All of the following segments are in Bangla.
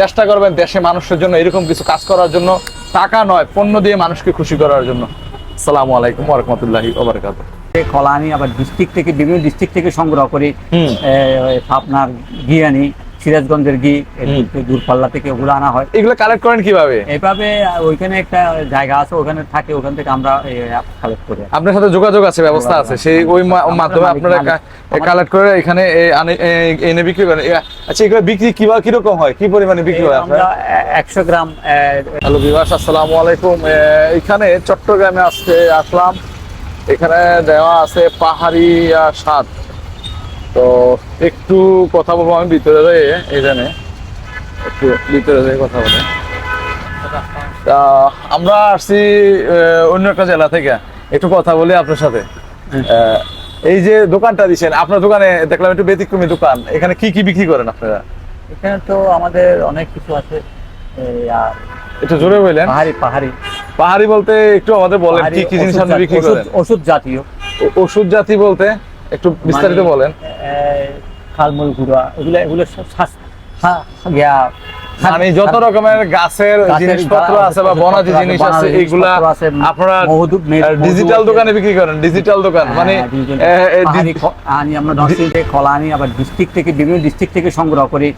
চেষ্টা করবেন দেশে মানুষের জন্য এরকম কিছু কাজ করার জন্য। টাকা নয় পণ্য দিয়ে মানুষকে খুশি করার জন্য। সালাম আলাইকুম ওরহমতুল্লাহি ওবরকাত কলা আনি আবার ডিস্ট্রিক্ট থেকে বিভিন্ন ডিস্ট্রিক্ট থেকে সংগ্রহ করি। আপনার গিয়ে আনি সিরাজগঞ্জের ঘি দূরপাল্লা থেকে ওগুলো আনা হয়। এগুলো কালেক্ট করেন কীভাবে? এইভাবে ওইখানে একটা জায়গা আছে ওখানে থাকে ওখান থেকে আমরা কালেক্ট করি আপনার সাথে যোগাযোগ আছে ব্যবস্থা আছে। সেই ওই মাধ্যমে আপনারা কালেক্ট করে এখানে এনে বিক্রি করেন। আচ্ছা এগুলো বিক্রি কীভাবে কীরকম হয়? কি পরিমাণে বিক্রি হয় আপনার? আমরা একশো গ্রাম হ্যালো বিভাস আসসালামু আলাইকুম। এখানে চট্টগ্রামে আসতে আসলাম। এখানে দেওয়া আছে পাহাড়ি স্বাদ। তো একটু কথা বলব আমি ভিতরে যাই এখানে। একটু ভিতরে যাই কথা বলে। তা আমরা আসছি অন্য একটা জেলা থেকে। একটু কথা বলি আপনার সাথে। এই যে দোকানটা দিচ্ছেন আপনার দোকানে দেখলাম একটু ব্যতিক্রমী দোকান। এখানে কি কি বিক্রি করেন আপনারা? এখানে তো আমাদের অনেক কিছু আছে। আর একটু জোরে বললেন পাহাড়ি পাহাড়ি। পাহাড়ি বলতে একটু আমাদের বলেন কি কি জিনিস আপনি বিক্রি করেন? ওষুধ জাতীয়। ওষুধ জাতি বলতে একটু বিস্তারিত মানে, বলেন। খালমূল গুঁড়া এগুলো এগুলো ইয়া, মানে যত রকমের গাছের জিনিসপত্র আছে বা বনাজি জিনিস আছে এগুলা আপনারা ডিজিটাল দোকানে বিক্রি করেন ডিজিটাল দোকান মানে হ্যাঁ, পাহাড়ি ডি- খ- আনি আমরা নরসিংহ থেকে কলা আনি আবার ডিস্ট্রিক্ট থেকে বিভিন্ন ডিস্ট্রিক্ট থেকে সংগ্রহ করি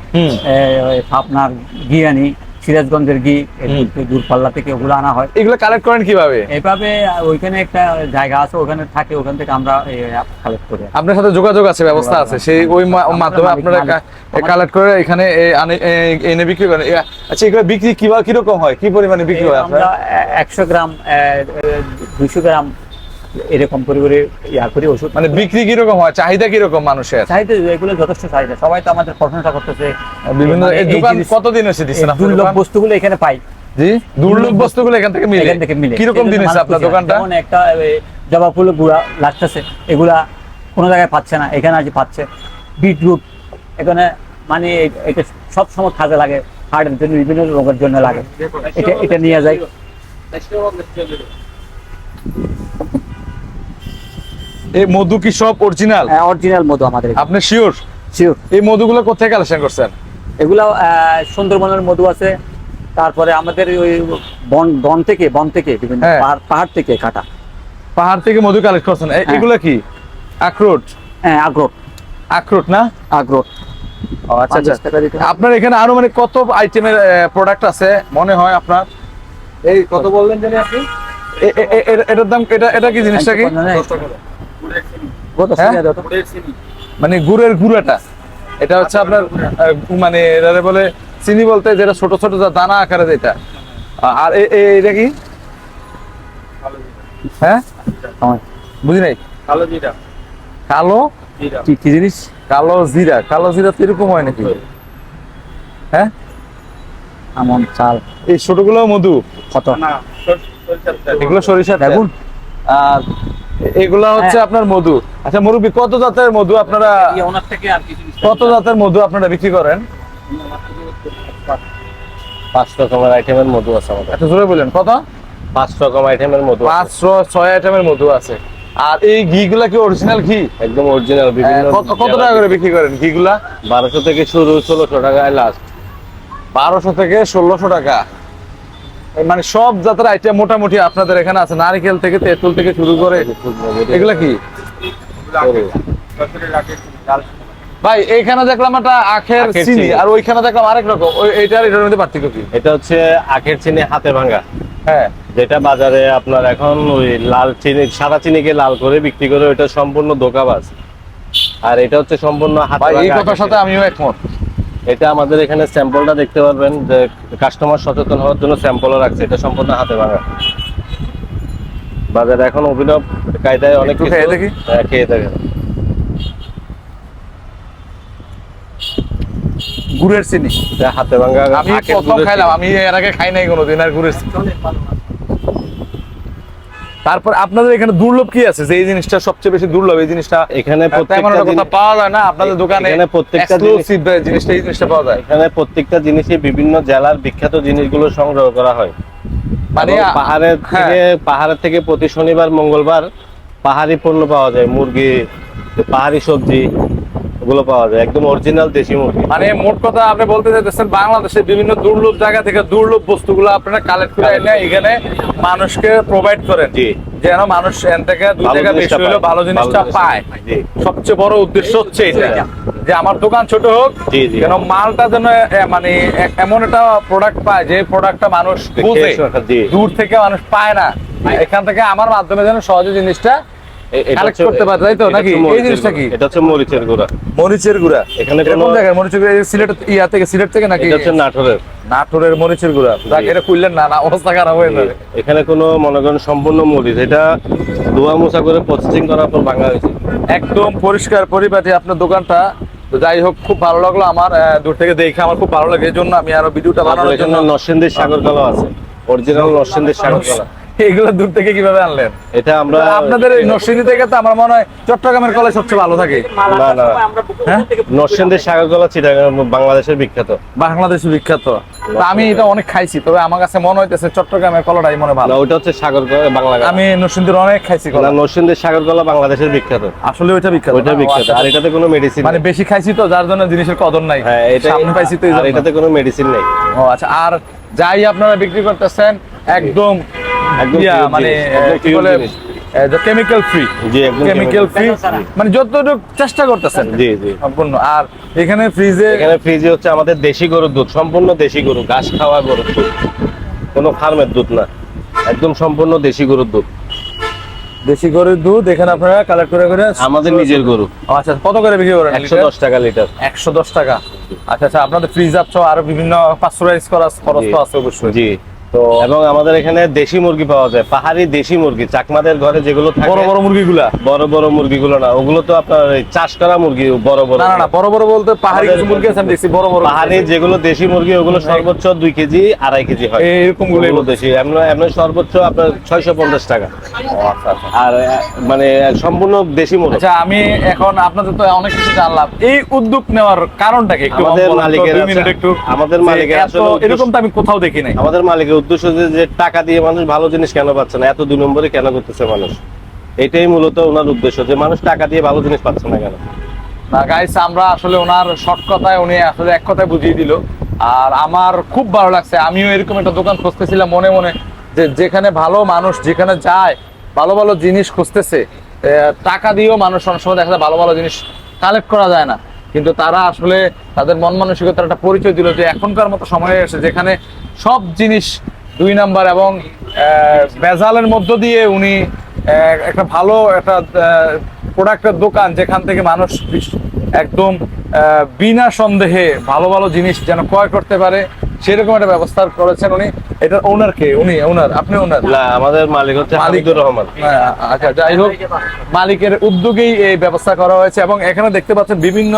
আপনার ঘি আনি সিরাজগঞ্জের ঘি দূরপাল্লা থেকে ওগুলো আনা হয়। এগুলো কালেক্ট করেন কীভাবে? এইভাবে ওইখানে একটা জায়গা আছে ওখানে থাকে ওখান থেকে আমরা কালেক্ট করি। আপনার সাথে যোগাযোগ আছে ব্যবস্থা আছে। সেই ওই মাধ্যমে আপনারা কালেক্ট করে এখানে এনে বিক্রি করেন। আচ্ছা এগুলো বিক্রি কীভাবে কীরকম হয়? কি পরিমাণে বিক্রি হয় আমরা একশো গ্রাম দুইশো গ্রাম এরকম করে করে ইয়া করি ওষুধ মানে বিক্রি কীরকম হয়? চাহিদা কীরকম মানুষের? চাহিদা এগুলো যথেষ্ট চাহিদা। সবাই তো আমাদের প্রশংসা করতেছে। বিভিন্ন মানে দোকান কতদিন এসে দিচ্ছেন দুর্লভ বস্তুগুলো এখানে পাই। জি? দুর্লভ বস্তুগুলো এখান থেকে মিলে? এখান থেকে মিলে। কীরকম দিন এসে আপনার দোকানটা? যেমন একটা জবা ফুল গুঁড়া লাগতেছে। এগুলা কোনো জায়গায় পাচ্ছে না। এখানে আজ পাচ্ছে। বিটরুট। এখানে মানে এটা সব সময় কাজে লাগে। হার্টের জন্য বিভিন্ন রোগের জন্য লাগে। এটা এটা নিয়ে যায় এই মধু কি সব অরিজিনাল অরিজিনাল মধু আমাদের আপনি শিওর শিওর এই মধুগুলো কোথায় কালেকশন করছেন? এগুলা সুন্দরবনের মধু আছে তারপরে আমাদের ওই বন বন থেকে বন থেকে বিভিন্ন হ্যাঁ। পাহাড় পাহাড় থেকে কাটা। পাহাড় থেকে মধু কালেক্ট করছেন। হ্যাঁ। এগুলো কি? আখরোট? হ্যাঁ আগ্রোট আখরোট না? আগ্রোট ও, আচ্ছা আচ্ছা। আপনার এখানে আরও মানে কত আইটেমের প্রোডাক্ট আছে মনে হয় আপনার? এই কত বললেন জানি আপনি? এটার দাম এটা এটা কি জিনিসটা কি না, না, কত হ্যাঁ? টাকা দাও তো? মানে গুড়ের গুঁড়াটা। এটা হচ্ছে আপনার মানে এটারে বলে চিনি বলতে যেটা ছোট ছোট দানা আকারে যেটা। আর এটা কি? হ্যাঁ? হয়। বুঝি নাই? কালো জিরা। কালো? কি কি জিনিস? কালো জিরা। কালো জিরা তো এরকম হয় নাকি? হ্যাঁ। আমন চাল। এই ছোটগুলো মধু? কত। এগুলো সরিষার তেল। বেগুন? আর এগুলা হচ্ছে হ্যাঁ। আপনার মধু। আচ্ছা মুরব্বী কত জাতের মধু আপনারা কত জাতের মধু আপনারা বিক্রি করেন? পাঁচ রকমের আইটেমের মধু আছে আমাদের। এত জোরে বলেন কত? পাঁচ রকম আইটেমের মধু আছে। পাঁচশো ছয় আইটেমের মধু আছে। আর এই ঘি গুলা কি অরিজিনাল ঘি? একদম অরিজিনাল বিভিন্ন কত কত টাকা করে বিক্রি করেন ঘি গুলা বারোশো থেকে শুরু ষোলোশো টাকায় লাস্ট বারোশো থেকে ষোলোশো টাকা। মানে সব জাতের আইটেম মোটামুটি আপনাদের এখানে আছে। নারিকেল থেকে তেঁতুল থেকে শুরু করে এগুলা কি? ভাই এইখানে দেখলাম একটা আখের চিনি। আর ওইখানে দেখলাম আরেক রকম। এইটার এটার মধ্যে পার্থক্য কি? এটা হচ্ছে আখের চিনি হাতে ভাঙা হ্যাঁ। যেটা বাজারে আপনার এখন ওই লাল চিনি সাদা চিনিকে লাল করে বিক্রি করে ওইটা সম্পূর্ণ ধোকাবাজ। আর এটা হচ্ছে সম্পূর্ণ হাতে এই কথার সাথে আমিও একমত। এটা আমাদের এখানে স্যাম্পলটা দেখতে পারবেন যে কাস্টমার সচেতন হওয়ার জন্য স্যাম্পলও রাখছে এটা সম্পূর্ণ হাতে ভাঙা বাজারে এখন অভিনব কায়দায় অনেক কিছু খেয়ে। হ্যাঁ, খেয়ে গুড়ের চিনি। হাতে ভাঙা আমি প্রথম খাইলাম আমি এর আগে খাই নাই কোনোদিন আর গুড়ের চিনি। তারপর আপনাদের এখানে দুর্লভ কি আছে? যে এই জিনিসটা সবচেয়ে বেশি দুর্লভ এই জিনিসটা এখানে প্রত্যেকটা কথা পাওয়া যায় না আপনাদের দোকানে এখানে প্রত্যেকটা জিনিসটা এই জিনিসটা পাওয়া যায়। এখানে প্রত্যেকটা জিনিসই বিভিন্ন জেলার বিখ্যাত জিনিসগুলো সংগ্রহ করা হয়। মানে পাহাড়ের হ্যাঁ। থেকে পাহাড়ের থেকে প্রতি শনিবার মঙ্গলবার পাহাড়ি পণ্য পাওয়া যায় মুরগি পাহাড়ি সবজি ওগুলো পাওয়া যায়। একদম অরিজিনাল দেশি মুরগি। মানে মোট কথা আপনি বলতে চাইতেছেন বাংলাদেশের বিভিন্ন দুর্লভ জায়গা থেকে দুর্লভ বস্তুগুলো আপনারা কালেক্ট করে এনে এখানে মানুষকে প্রোভাইড করেন। জি। যেন মানুষ এখান থেকে দুই ভালো টাকা বেশি জিনিসটা হলেও পায়। ভালো জিনিসটা পায়। সবচেয়ে বড় উদ্দেশ্য হচ্ছে এটা। যে আমার দোকান ছোট হোক জি, জি। মালটা যেন মানে এমন একটা প্রোডাক্ট পায় যে প্রোডাক্টটা মানুষ বুঝে। দূর থেকে মানুষ পায় না। এখান থেকে আমার মাধ্যমে যেন সহজে জিনিসটা এ- এটা Collect হচ্ছে- করতে পারে, তাই তো? নাকি? এই জিনিসটা কি? এটা হচ্ছে মরিচের গুঁড়া। মরিচের গুঁড়া। এখানে কোন কোনো- জায়গায়? মরিচের গুঁড়া সিলেট ইয়া থেকে সিলেট থেকে নাকি? এটা হচ্ছে নাটোরের। নাটোরের মরিচের গুঁড়া। যাক এটা খুললেন না না অবস্থা খারাপ হয়ে যাবে। এখানে কোনো মনে করেন সম্পূর্ণ মরিচ। এটা ধোয়া মোছা করে প্রসেসিং করার পর ভাঙা হয়েছে। একদম পরিষ্কার পরিপাটি আপনার দোকানটা তো যাই হোক খুব ভালো লাগল আমার দূর থেকে দেখে আমার খুব ভালো লাগে। এই জন্য আমি আরও ভিডিওটা বানানোর জন্য নরসিংদীর সাগর কলা আছে। অরিজিনাল নরসিংদীর সাগর কলা এগুলো দূর থেকে কীভাবে আনলেন? এটা আমরা আপনাদের নরসিংদী থেকে তো আমার মনে হয় চট্টগ্রামের কলেজ সবচেয়ে ভালো থাকে। না না। হ্যাঁ? নরসিংদীর সাগর কলা চিটাগাং বাংলাদেশের বিখ্যাত। বাংলাদেশে বিখ্যাত। আমি এটা অনেক খাইছি তবে আমার কাছে মনে হইতেছে চট্টগ্রামের কলাটাই মনে ভালো। ওটা হচ্ছে সাগর কলা বাংলা আমি নরসিংদীর অনেক খাইছি কলা। নরসিংদীর সাগর কলা বাংলাদেশের বিখ্যাত। আসলে ওইটা বিখ্যাত ওইটা বিখ্যাত। আচ্ছা। আর এটাতে কোনো মেডিসিন মানে বেশি খাইছি তো যার জন্য জিনিসের কদর নাই। হ্যাঁ এটা সামনে পাইছি তো। এটাতে কোনো মেডিসিন নেই। ও আচ্ছা আর যাই আপনারা বিক্রি করতেছেন একদম মানে কি বলে কেমিক্যাল ফ্রি জি একদম কেমিক্যাল ফ্রি মানে যতটুকু চেষ্টা করতেছেন। জি জি। সম্পূর্ণ। আর এখানে ফ্রিজে এখানে ফ্রিজে হচ্ছে আমাদের দেশি গরুর দুধ সম্পূর্ণ দেশি গরু ঘাস খাওয়া গরুর দুধ। কোনো ফার্মের দুধ না একদম সম্পূর্ণ দেশি গরুর দুধ। দেশি গরুর দুধ এখানে আপনারা কালেক্ট করে করে আমাদের নিজের গরু। আচ্ছা কত করে বিক্রি করেন একশো দশ টাকা লিটার। একশো দশ টাকা। আচ্ছা আচ্ছা আপনাদের ফ্রিজ আপছ আরও বিভিন্ন করা খরচ তো আছে অবশ্যই। জি। তো এবং আমাদের এখানে দেশি মুরগি পাওয়া যায় পাহাড়ি দেশি মুরগি চাকমাদের ঘরে যেগুলো বড় বড় মুরগিগুলা? বড় বড় মুরগিগুলো না ওগুলো তো আপনার চাষ করা মুরগি বড় বড়। না বড় বড় বলতে পাহাড়ি কিছু মুরগি আছে দেখছি বড় বড় পাহাড়ি যেগুলো দেশি মুরগি ওগুলো সর্বোচ্চ দুই কেজি আড়াই কেজি হয়। এরকমগুলো দেশি এমন এমন সর্বোচ্চ আপনার ছয়শো পঞ্চাশ টাকা। আচ্ছা আচ্ছা। আর মানে সম্পূর্ণ দেশি মুরগি। আচ্ছা আমি এখন আপনাদের তো অনেক কিছু জানলাম। এই উদ্যোগ নেওয়ার কারণটা কি? আমাদের মালিকের আমাদের মালিকের আসলে এরকম তো আমি কোথাও দেখি নাই। আমাদের মালিকের উদ্দেশ্য যে টাকা দিয়ে মানুষ ভালো জিনিস কেন পাচ্ছে না? এত দুই নম্বরে কেন করতেছে মানুষ? এটাই মূলত ওনার উদ্দেশ্য যে মানুষ টাকা দিয়ে ভালো জিনিস পাচ্ছে না কেন? না গাইস আমরা আসলে ওনার শর্ট কথায় উনি আসলে এক কথায় বুঝিয়ে দিল। আর আমার খুব ভালো লাগছে। আমিও এরকম একটা দোকান খুঁজতেছিলাম মনে মনে যে যেখানে ভালো মানুষ যেখানে যায়, ভালো ভালো জিনিস খুঁজতেছে টাকা দিয়েও মানুষ অনেক সময় দেখা যায় ভালো ভালো জিনিস কালেক্ট করা যায় না। কিন্তু তারা আসলে তাদের মন মানসিকতার একটা পরিচয় দিল যে এখনকার মতো সময়ে এসে যেখানে সব জিনিস দুই নাম্বার এবং আহ, ভেজালের মধ্য দিয়ে উনি একটা ভালো একটা প্রোডাক্টের দোকান যেখান থেকে মানুষ একদম বিনা সন্দেহে ভালো ভালো জিনিস যেন ক্রয় করতে পারে সেরকম একটা ব্যবস্থা করেছেন উনি। এটা ওনার কে? উনি ওনার আপনি ওনার না আমাদের মালিক হচ্ছে মালিক- হামিদুর রহমান। আচ্ছা যাই হোক মালিকের উদ্যোগেই এই ব্যবস্থা করা হয়েছে এবং এখানে দেখতে পাচ্ছেন বিভিন্ন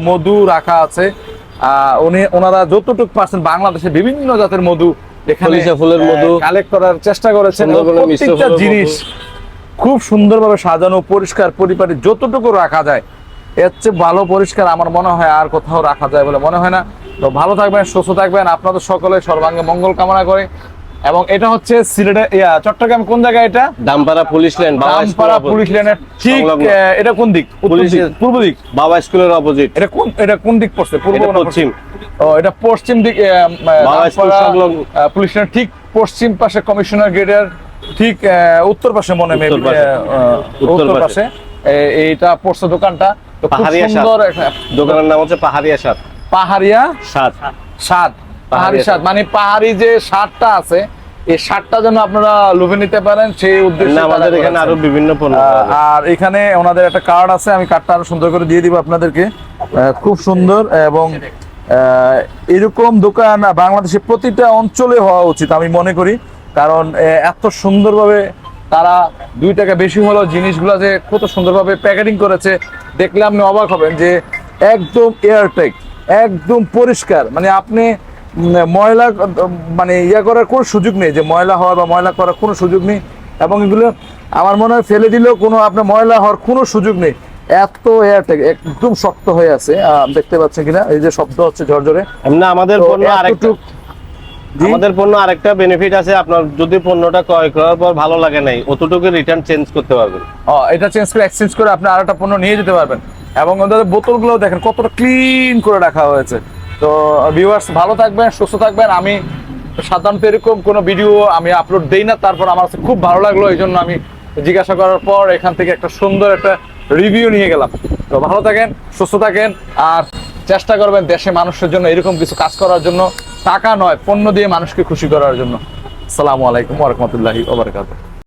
মধু রাখা আছে। আহ, উনি ওনারা যতটুকু পারছেন বাংলাদেশে বিভিন্ন জাতের মধু এখানে ফুলের মধু। কালেক্ট করার চেষ্টা করেছেন প্রত্যেকটা জিনিস খুব সুন্দরভাবে সাজানো পরিষ্কার পরিপাটি যতটুকু রাখা যায়। এর চেয়ে ভালো পরিষ্কার আমার মনে হয় আর কোথাও রাখা যায় বলে মনে হয় না। তো ভালো থাকবেন সুস্থ থাকবেন। আপনাদের সকলে সর্বাঙ্গে মঙ্গল কামনা করে এবং এটা হচ্ছে সিলেটে চট্টগ্রাম কোন জায়গায় এটা? Dampara police line school police লাইনের ঠিক এটা কোন দিক? পূর্ব দিক? বাবা স্কুলের অপোজিট। এটা কোন এটা কোন দিক পড়ছে? পূর্ব না পশ্চিম? ও এটা পশ্চিম দিক পুলিশ লাইনের ঠিক পশ্চিম পাশে কমিশনার গেটের ঠিক আহ, উত্তর পাশে মনে উত্তর পাশে। এইটা পড়ছে দোকানটা। তো খুব। সুন্দর দোকানের নাম হচ্ছে পাহাড়িয়া সাত। পাহাড়িয়া সাত। স্বাদ পাহাড়ি স্বাদ মানে পাহাড়ি যে স্বাদটা আছে এই স্বাদটা যেন আপনারা লুভে নিতে পারেন সেই উদ্দেশ্যে আমাদের এখানে। আরও বিভিন্ন পণ্য। আর এখানে ওনাদের একটা কার্ড আছে আমি কার্ডটা আরও সুন্দর করে দিয়ে দিব আপনাদেরকে খুব সুন্দর এবং এরকম দোকান বাংলাদেশের প্রতিটা অঞ্চলে হওয়া উচিত আমি মনে করি কারণ এত সুন্দরভাবে তারা দুই টাকা বেশি হলেও জিনিসগুলো যে কত সুন্দরভাবে প্যাকেটিং করেছে দেখলে আপনি অবাক হবেন যে একদম এয়ারটেক একদম পরিষ্কার মানে আপনি ময়লা মানে ইয়া করার কোনো সুযোগ নেই যে ময়লা হওয়ার বা ময়লা করার কোনো সুযোগ নেই। এবং এগুলো আমার মনে হয় ফেলে দিলেও কোনো আপনার ময়লা হওয়ার কোনো সুযোগ নেই। এত এয়ারটেক একদম শক্ত হয়ে আছে দেখতে পাচ্ছেন কিনা? এই যে শব্দ হচ্ছে ঝরঝরে। আমাদের পণ্য আরেকটা আমাদের পণ্য আরেকটা বেনিফিট আছে আপনার যদি পণ্যটা ক্রয় করার পর ভালো লাগে নাই অতটুকু রিটার্ন চেঞ্জ করতে পারবেন। এটা চেঞ্জ করে এক্সচেঞ্জ করে আপনি আরেকটা পণ্য নিয়ে যেতে পারবেন। এবং ওদের বোতলগুলো দেখেন কতটা ক্লিন করে রাখা হয়েছে। তো ভিউয়ার্স ভালো থাকবেন, সুস্থ থাকবেন। আমি সাধারণত এরকম কোনো ভিডিও আমি আপলোড দেই না। তারপর আমার কাছে খুব ভালো লাগল, এই জন্য আমি জিজ্ঞাসা করার পর এখান থেকে একটা সুন্দর একটা রিভিউ নিয়ে গেলাম। তো ভালো থাকেন, সুস্থ থাকেন, আর চেষ্টা করবেন দেশে মানুষের জন্য এরকম কিছু কাজ করার জন্য। টাকা নয়, পণ্য দিয়ে মানুষকে খুশি করার জন্য। আসসালামু আলাইকুম ওরহমতুল্লাহি ওবরাকাতুহ